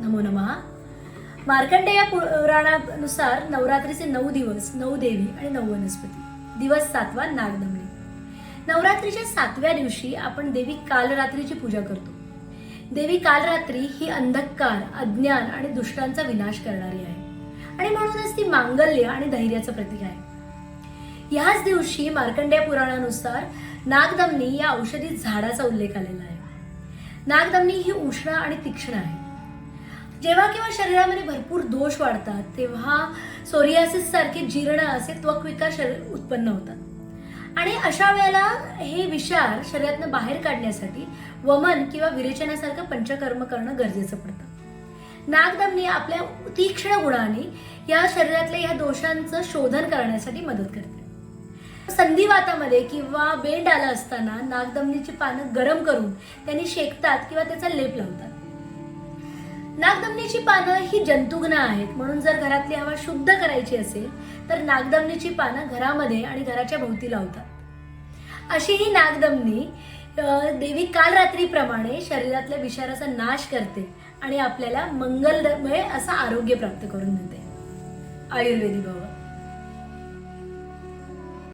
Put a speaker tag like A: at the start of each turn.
A: नमो नमः. मार्कंडेय पुराणानुसार नवरात्रीचे नऊ दिवस नऊ देवी आणि नऊ वनस्पती. दिवस सातवा नागदमणी नवरात्रीच्या सातव्या दिवशी आपण देवी कालरात्रीची पूजा करतो. देवी कालरात्री ही अंधकार अज्ञान आणि दुष्टांचा विनाश करणारी आहे. आणि म्हणूनच ती मांगल्य आणि धैर्याचं प्रतीक आहे. ह्याच दिवशी मार्कंडेय पुराणानुसार नागदमनी या औषधी झाडाचा उल्लेख आलेला आहे. नागदमनी ही उष्ण आणि तीक्ष्ण आहे. जेव्हा किंवा शरीरामध्ये भरपूर दोष वाढतात तेव्हा सोरियासिस सारखे जीर्ण असे त्वकविकार शरीर उत्पन्न होतात. आणि अशा वेळेला हे विषार शरीरातनं बाहेर काढण्यासाठी वमन किंवा विरेचनासारखं पंचकर्म करणं गरजेचं पडतं. नागदमनी आपल्या तीक्ष्ण गुणाने या शरीरातल्या या दोषांचं शोधन करण्यासाठी मदत करते. संधिवातामध्ये किंवा बेंड आला असताना नागदमनीची पानं गरम करून त्यांनी शेकतात किंवा त्याचा लेप लावतात. नागदमनीची पानं ही जंतुग्न आहेत. म्हणून जर घरातली हवा शुद्ध करायची असेल तर नागदमनीची पानं घरामध्ये आणि घराच्या भोवती लावतात. अशी ही नागदमनी देवी काल रात्रीप्रमाणे शरीरातल्या विषाराचा नाश करते आणि आपल्याला मंगलमय असं आरोग्य प्राप्त करून देते. आयुर्वेदी बाबा